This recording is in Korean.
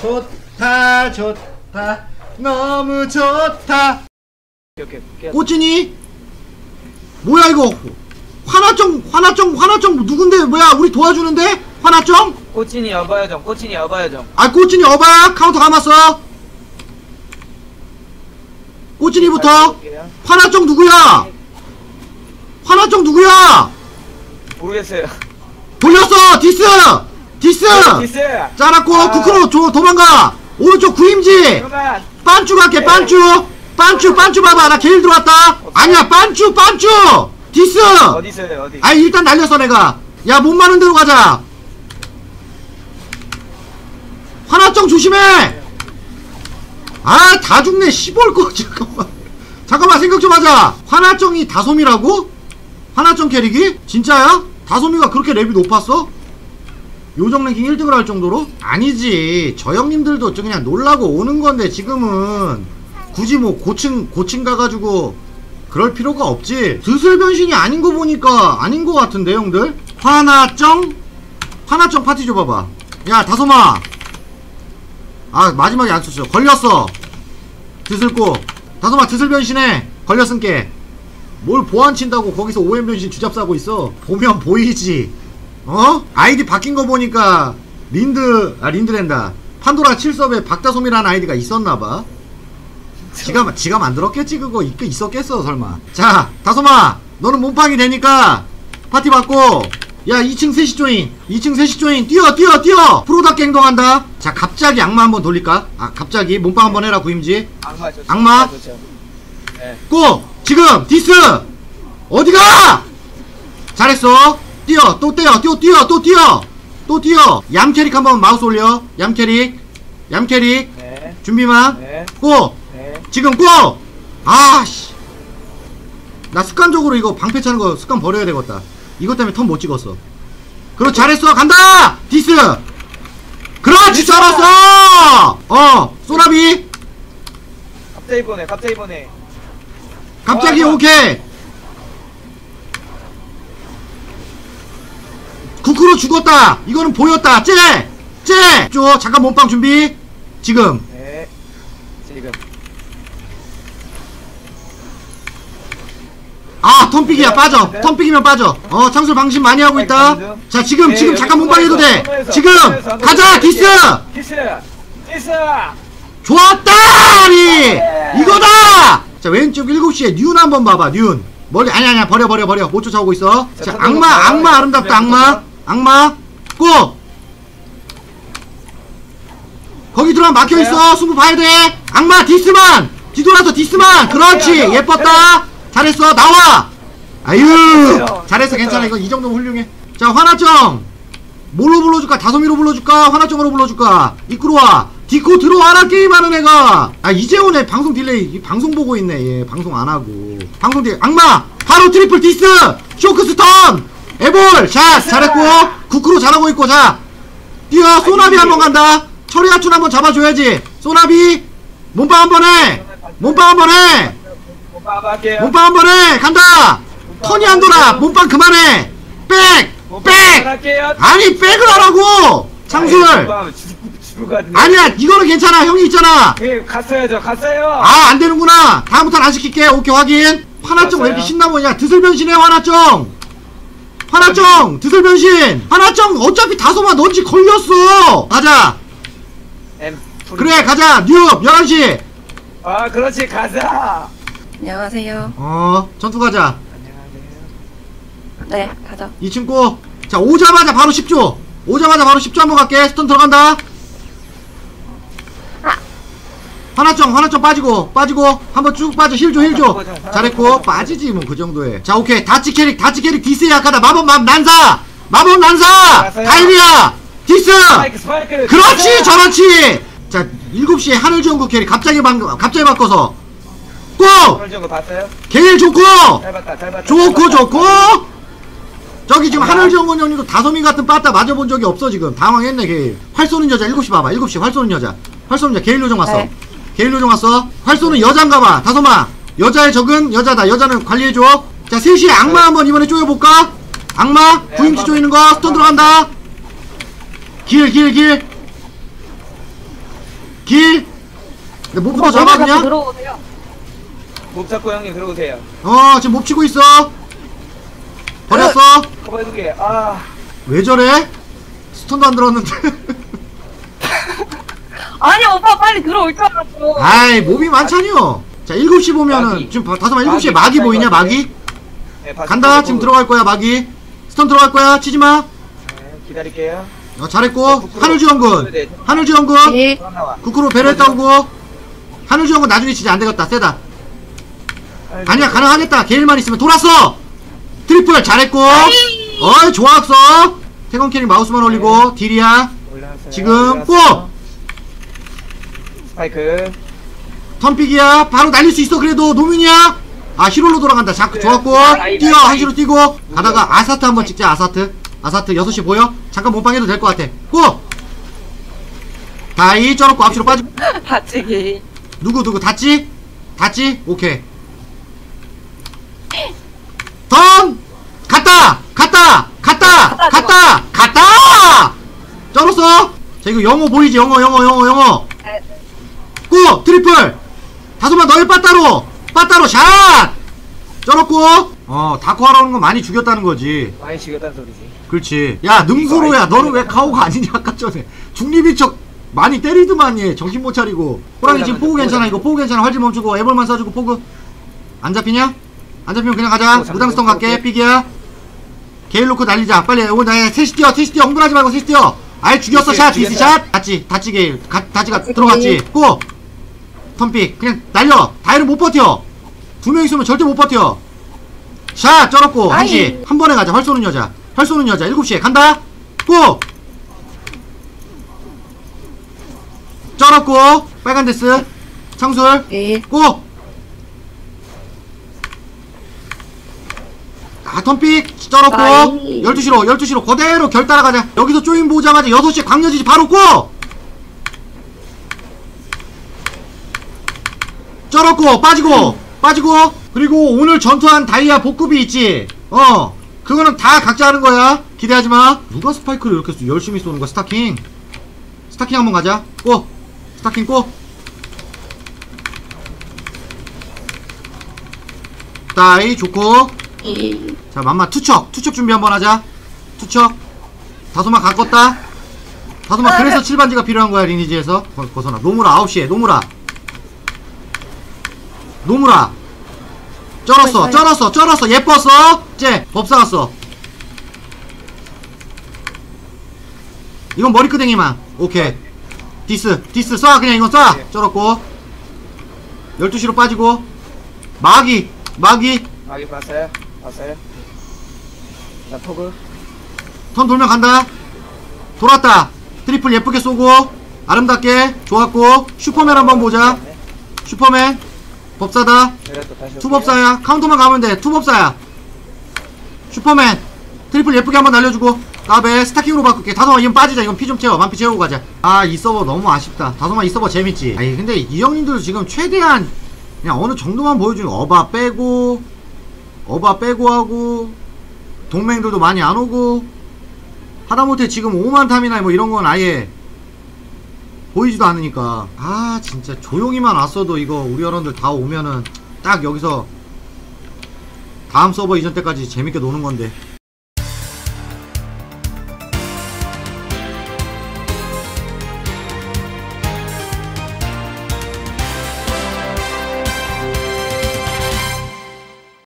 좋다 좋다. 너무 좋다. 오케이 오케이 꼬진이 뭐야 이거? 화나정 화나정 화나정 누군데 뭐야 우리 도와주는데? 화나정? 꼬친이 여봐야정 꼬친이 여봐야정. 아 꼬진이 어바 카운터 감았어. 꼬진이부터. 화나정 누구야? 화나정 누구야? 모르겠어요. 돌렸어 디스 디스! 디스. 짜랐고 아. 쿠크로 조, 도망가! 오른쪽 구임지! 그만. 빤쭈 갈게 빤쭈 빤쭈 빤쭈 봐봐 나 게일 들어왔다. 아니야 빤쭈 빤쭈 디스! 어디 있어요 어디? 아 일단 날렸어 내가. 야 못 마는 대로 가자. 화나정 조심해! 아 다 죽네 시볼 거 잠깐만. 잠깐만 생각 좀 하자. 화나정이 다솜이라고? 화나정 캐릭이? 진짜야? 다솜이가 그렇게 랩이 높았어? 요정 랭킹 1등을 할 정도로? 아니지. 저 형님들도 저 그냥 놀라고 오는 건데 지금은. 굳이 뭐 고층 고층 가가지고 그럴 필요가 없지. 드슬 변신이 아닌 거 보니까 아닌 거 같은데 형들? 화나정 화나정 파티 줘봐봐. 야 다솜아. 아 마지막에 안 썼어. 걸렸어. 드슬고 다솜아 드슬 변신해. 걸렸은 게. 뭘 보안 친다고 거기서 오엠 변신 주잡 싸고 있어? 보면 보이지 어? 아이디 바뀐 거 보니까 린드 아 린드랜다. 판도라 7섭에 박다솜이라는 아이디가 있었나봐. 지가 지가 만들었겠지 그거. 있, 있었겠어 설마. 자 다솜아 너는 몸빵이 되니까 파티 받고. 야 2층 셋이 조인 2층 셋이 조인. 뛰어 뛰어 뛰어. 프로답게 행동한다. 자 갑자기 악마 한번 돌릴까? 아 갑자기 몸빵 한번 해라 구임지. 악마 좋죠. 악마? 네. 고! 지금 디스! 어디가! 잘했어 뛰어 또 뛰어 또 뛰어 또 뛰어. 또 뛰어. 얌캐릭 한번 마우스 올려. 얌캐릭. 얌캐릭. 네. 준비만. 네. 고! 네. 지금 고! 아씨. 나 습관적으로 이거 방패 차는 거 습관 버려야 되겠다. 이것 때문에 턴 못 찍었어. 그렇 잘했어. 간다! 디스! 그렇지 잘했어! 어 소라비. 갑자기 보내 갑자기 보내. 갑자기 와, 와. 오케이 죽었다. 이거는 보였다. 쟤쟤줘 잠깐 몸빵 준비. 지금. 네. 지금. 아 턴픽이야. 빠져. 턴픽이면 빠져. 어 창술 방심 많이 하고 있다. 자 지금 네, 지금 잠깐 몸빵 해도 돼. 지금. 가자. 디스! 디스! 디스! 좋았다 아니 이거다! 자 왼쪽 7시에 뉴 한번 봐봐 뉴 멀리 아니 아니야. 버려 버려 버려. 못 쫓아오고 있어. 자, 악마. 악마 아름답다 악마 악마 고! 거기 들어가 막혀있어. 승부 봐야 돼. 악마 디스만! 뒤돌아서 디스만! 그렇지. 해요, 예뻤다. 잘했어. 나와! 아유. 잘했어 괜찮아. 이거 이 정도면 훌륭해. 자 화나정! 뭘로 불러줄까? 다솜이로 불러줄까? 화나정으로 불러줄까? 이끌어 와. 디코 들어와라 게임하는 애가! 아 이제 오네 방송 딜레이 이 방송 보고 있네. 얘 방송 안하고. 방송 딜레이. 악마! 바로 트리플 디스! 쇼크스턴 에볼! 샷 잘했고 쿠크로 잘하고 있고 자. 뛰어. 소나비 한번 간다. 처리아춘 한번 잡아줘야지. 소나비 몸빵 한번 해. 몸빵 한번 해. 몸빵 한번 해. 간다. 턴이 안 돌아. 몸빵 그만해. 백백! 할게요. 아니 백을 하라고! 창술! 아니야 이거는 괜찮아. 형이 있잖아. 예, 갔어야죠. 갔어요. 아 안되는구나. 다음부터는 안 시킬게. 오케이 확인. 화나정 왜 이렇게 신나보냐 드슬 변신해 화나정 화나정 드슬 변신. 화나정 어차피 다소마 넌지 걸렸어. 가자. 엠, 풀. 그래 가자. 뉴욕 11시. 아 그렇지 가자. 안녕하세요. 어 전투 가자. 안녕하세요. 네, 가자. 2층 꼬자 오자마자 바로 10조. 오자마자 바로 10조 한번 갈게. 스턴 들어간다 하나점 하나점 빠지고 빠지고. 한번 쭉 빠져. 힐 줘 힐줘. 잘했고. 빠지지 뭐 그 정도에. 자 오케이. 다치 캐릭 다치 캐릭 디스에 약하다. 마법 마 난사! 마법 난사. 다이리야! 디스! 스파이크 스파이크 그렇지 저렇지! 자 7시에 하늘지원국 캐릭 갑자기 방 갑자기 바꿔서. 고? 게일 좋고! 잘 봤다 잘 봤다 좋고. 좋고! 저기 지금 하늘정원 형님도 다솜이 같은 빠따 맞아본 적이 없어 지금. 당황했네 게일 활 쏘는 여자 7시 봐봐. 7시 활 쏘는 여자. 활 쏘는 여자. 게일 요정 왔어. 네. 게일 요정 왔어 활 쏘는 여잔가봐 다솜아 여자의 적은 여자다 여자는 관리해줘 자 3시에 악마 한번 이번에 쪼여볼까 악마 네, 구임치. 쪼이는 거 스턴 들어간다 길 길길 잡았냐? 들어오세요. 목 잡고 형님 들어오세요. 어 지금 못 치고 있어 버렸어 커버 해줄게. 아, 왜 저래? 스턴도 안 들었는데 아니 오빠 빨리 들어올 줄 알았어. 아이 몸이 많잖여 자 7시 보면은 마기. 지금 봐- 다섯 마 7시에 마기 보이냐 마기? 네, 봤- 간다 지금. 들어갈 거야 마기 스턴 들어갈 거야 치지마 네, 기다릴게요. 어, 잘했고 부끄러워. 하늘지원군 네. 하늘지원군 네. 나와. 쿠쿠로 배려했다고 하늘지원군 나중에 진짜 안되겠다 세다 아니야 가능하겠다 게일만 있으면 돌았어 트리플 잘했고 어이 좋았어 태권 캐릭 마우스만 올리고 딜이야 올라왔어요. 지금 올라왔어요. 스파이크. 턴픽이야 바로 날릴 수 있어 그래도 노민이야 아 히롤로 돌아간다 자 네. 좋았고 나이, 뛰어 한시로 뛰고 가다가 아사트 한번 찍자 아사트 아사트 6시 보여? 잠깐 몸빵 해도 될 것 같아 고! 다이 쩔었고 앞시로 빠지고 다치기. 누구 누구 닫지? 닫지? 오케이 던! 갔다! 갔다! 갔다! 갔다, 갔다! 갔다! 쩔었어! 자 이거 영어 보이지? 영어 영어 영어 영어 네. 고! 트리플! 다소마 너의 빠따로! 빠따로 샷! 쩔었고. 어 다코하러 오는 거 많이 죽였다는 거지. 많이 죽였다는 소리지. 그렇지. 야 능수로야. 너는 왜 카오가 아니냐 아까 전에. 중립인 척 많이 때리더만 얘. 정신 못 차리고. 호랑이 지금 포구 괜찮아 이거. 포구 괜찮아. 활지 멈추고 애벌만 쏴주고 포구 안 잡히냐? 안 잡히면 그냥 가자. 무당스톤 갈게. 픽이야. 게일 놓고 날리자. 빨리. 오늘 나 셋이 뛰어. 셋이 뛰어. 흥분하지 말고 셋이 뛰어. 아예 죽였어. 샷. 디스. 샷. 닫지 게일. 가, 닫지 들어갔지. 고 턴픽 그냥 날려. 다이는 못 버텨. 두 명 있으면 절대 못 버텨. 샷! 쩔었고. 한시. 한 번에 가자. 활 쏘는 여자. 활 쏘는 여자. 7시에. 간다. 고! 쩔었고 빨간 데스. 창술. 네. 고! 아, 턴픽 쩔었고 아이. 12시로 12시로. 그대로 결 따라가자. 여기서 쪼인 보자마자 6시에 광려지지. 바로 고! 쩔었고 빠지고 빠지고. 그리고 오늘 전투한 다이아 복급이 있지. 어 그거는 다 각자 하는 거야. 기대하지마. 누가 스파이크를 이렇게 쏘- 열심히 쏘는 거야 스타킹? 스타킹 한번 가자. 고! 스타킹 고! 따이 좋고 이. 자 맘마 투척. 투척 준비 한번 하자. 투척. 다소마 가꿨다? 다소마 그래서 칠반지가 필요한 거야 리니지에서? 거- 벗어나. 노무라 9시에 노무라 노무라. 쩔었어. 쩔었어 쩔었어. 예뻤어? 쟤 법사 갔어. 이건 머리끄댕이만 오케이. 디스 디스. 쏴 그냥 이건 쏴. 네. 쩔었고. 12시로 빠지고. 마기 마기 마기 봤어요? 봤어요? 자, 포그. 턴 돌면 간다. 돌았다. 트리플 예쁘게 쏘고. 아름답게. 좋았고. 슈퍼맨 한번 보자. 네. 슈퍼맨 법사다. 투법사야. 카운터만 가면 돼. 투법사야. 슈퍼맨. 트리플 예쁘게 한번 날려주고. 나베 스타킹으로 바꿀게. 다솜아 이건 빠지자. 이건 피 좀 채워. 만피 채우고 가자. 아 이 서버 너무 아쉽다. 다솜아 이 서버 재밌지? 아니 근데 이 형님들 지금 최대한 그냥 어느 정도만 보여주는 어바 빼고 어바 빼고 하고 동맹들도 많이 안 오고 하다못해 지금 5만 탐이나 뭐 이런 건 아예 보이지도 않으니까. 아 진짜 조용히만 왔어도 이거 우리 여러분들 다 오면은 딱 여기서 다음 서버 이전 때까지 재밌게 노는 건데